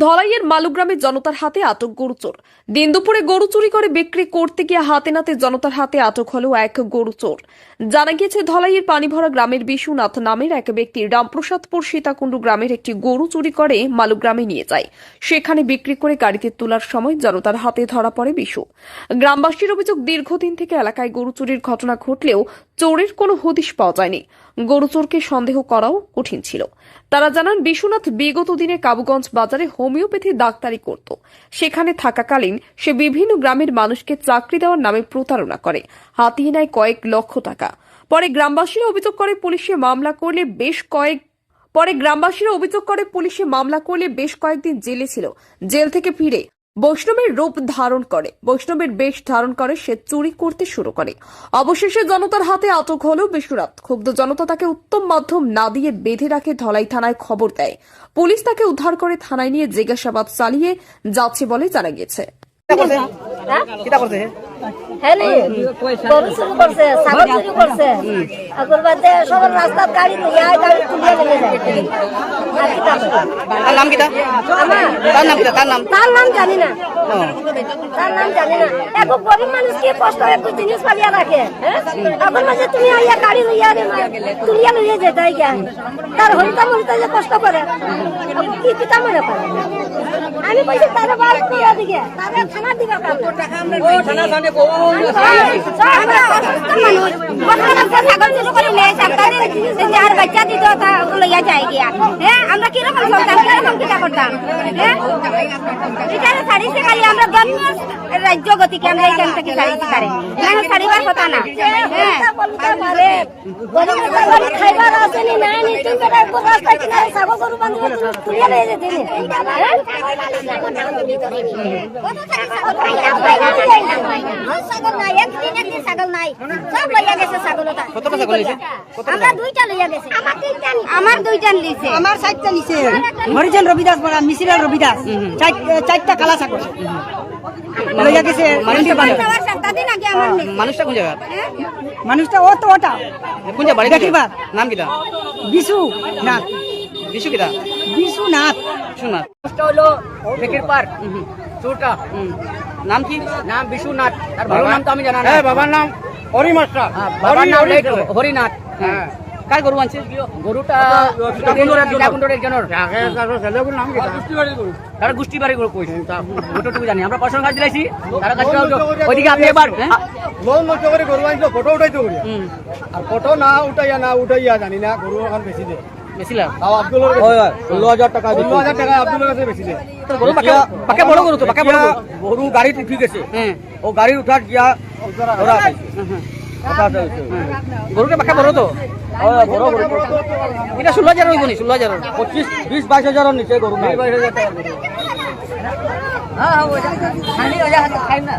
ধলাইয়ের মালুগ্রামে জনতার হাতে আটক গরু চোর। দিন দুপুরে গরু চুরি করে বিক্রি করতে গিয়ে হাতে নাতে জনতার হাতে আটক হলো এক গরু চোর। জানা গিয়েছে, ধলাইয়ের পানিভরা গ্রামের বিশুনাথ নামের এক ব্যক্তি রামপ্রসাদপুর সীতাকুণ্ডু গ্রামের একটি গরু চুরি করে মালুগ্রামে নিয়ে যায়। সেখানে বিক্রি করে গাড়িতে তোলার সময় জনতার হাতে ধরা পড়ে বিশু। গ্রামবাসীর অভিযোগ, দীর্ঘদিন থেকে এলাকায় গরু চুরির ঘটনা ঘটলেও চোরের কোনো হদিশ পাওয়া যায়নি। গরু চোরকে সন্দেহ করাও কঠিন ছিল। তারা জানান বিশ্বনাথ বিগত দিনে কাবুগঞ্জ বাজারে হোমিওপ্যাথি ডাক্তারি করত। সেখানে থাকাকালীন সে বিভিন্ন গ্রামের মানুষকে চাকরি দেওয়ার নামে প্রতারণা করে। হাতিয়ে নেয় কয়েক লক্ষ টাকা। পরে গ্রামবাসীরা অভিযোগ করে পুলিশে মামলা করলে বেশ কয়েক পরে গ্রামবাসীরা অভিযোগ করে পুলিশে মামলা করলে বেশ কয়েকদিন জেলে ছিল। জেল থেকে ফিরে বৈষ্ণবের রূপ ধারণ করে, বৈষ্ণবের বেশ ধারণ করে, সে চুরি করতে শুরু করে। অবশেষে জনতার হাতে আটক হলেও বিশ্বনাথ ক্ষুব্ধ জনতা তাকে উত্তম মাধ্যম না দিয়ে বেঁধে রাখে ধলাই থানায় খবর দেয়। পুলিশ তাকে উদ্ধার করে থানায় নিয়ে জিজ্ঞাসাবাদ চালিয়ে যাচ্ছে বলে জানা গেছে হেলি গরু চুরি করছে ছাগল চুরি করছে। আগর বাদে সবার রাস্তার গাড়ি নিয়ে গাড়ি তুলিয়ে নিয়ে যায়। কি করে? তার নাম আমার? তার নাম তার? নাম? তার নাম জানি না। তার নাম জানি না। এত গরিব মানুষ কি কষ্ট একটু জিনিস পালিয়া রাখে হ্যাঁ? আগর মাঝে তুমি আইয়া গাড়ি লইয়া তুলিয়া লইয়া যেতাই গিয়া তার হরিতা মরিতা যে কষ্ট করে কি কিতা মনে করে? আমি কইছি তারে বার করিয়া দিকে তারে থানা দিকে আমরা কীরকম চলতাম কীরকম কিটা করতাম হ্যাঁ ছাড়িছে খালি আমরা জন্ম রাজ্য গতিকে আমরা এখান থেকে ছাড়িতে পারে না ছাড়িবার কথা না হ্যাঁ খাইবার আসেনি না নি তুমি বেটা রাস্তায় কিনারে ছাগল গরু বাঁধিয়ে তুলিয়া লইয়া যেতে নি ছাগল নাই একদিন একদিন ছাগল নাই। সব লইয়া গেছে ছাগল কতটা ছাগল নিছে? আমরা দুইটা লইয়া গেছে। আমার দুইটা লিছে আমার চারটা নিচে হরিজন রবিদাস বড়া মিছিলাল রবিদাস। চারটা কালা ছাগল। লইয়া গেছে মানুষটা কোন জায়গা? নেই মানুষটা কোন জায়গা মানুষটা ও তো ওটা। কোন জায়গা বাড়ি। নাম কিতা বিশু নাথ বিশু কিতা বিশু নাথ। শোনা হলো বেকির পার্ক। চোরটা নাম কি? নাম বিশ্বনাথ। তার ভালো নাম তো আমি জানা না বাবার নাম হরি মাস্টার হ্যাঁ, বাবার নাম হরিনাথ। হ্যাঁ। তারা? গোষ্ঠী বাড়ি গরু। কইছে। ওটুকু জানি আমরা কাজ দিলাইছি। তারা কাছে ওইদিকে আপনি এবার হ্যাঁ? লোন নষ্ট করে গরু আনছিল ফটো উঠাইতে আর ফটো না উঠাইয়া না উঠাইয়া জানি না গরু এখন বেশি দে। বেশিলা তাও আব্দুলের ষোলো হাজার টাকা ষোলো হাজার টাকা আব্দুলের কাছে বেশি দে গরু পাকে বড় গরু তো পাকে বড় গরু গাড়িতে উঠি গেছে হ্যাঁ ও গাড়ির উঠার গিয়া ধরা। গরুটা পাকে বড় তো এটা ষোলো হাজার হইব নি ষোলো হাজার পঁচিশ বিশ বাইশ হাজারের নিচে গরু নাই হ্যাঁ হ্যাঁ খাই না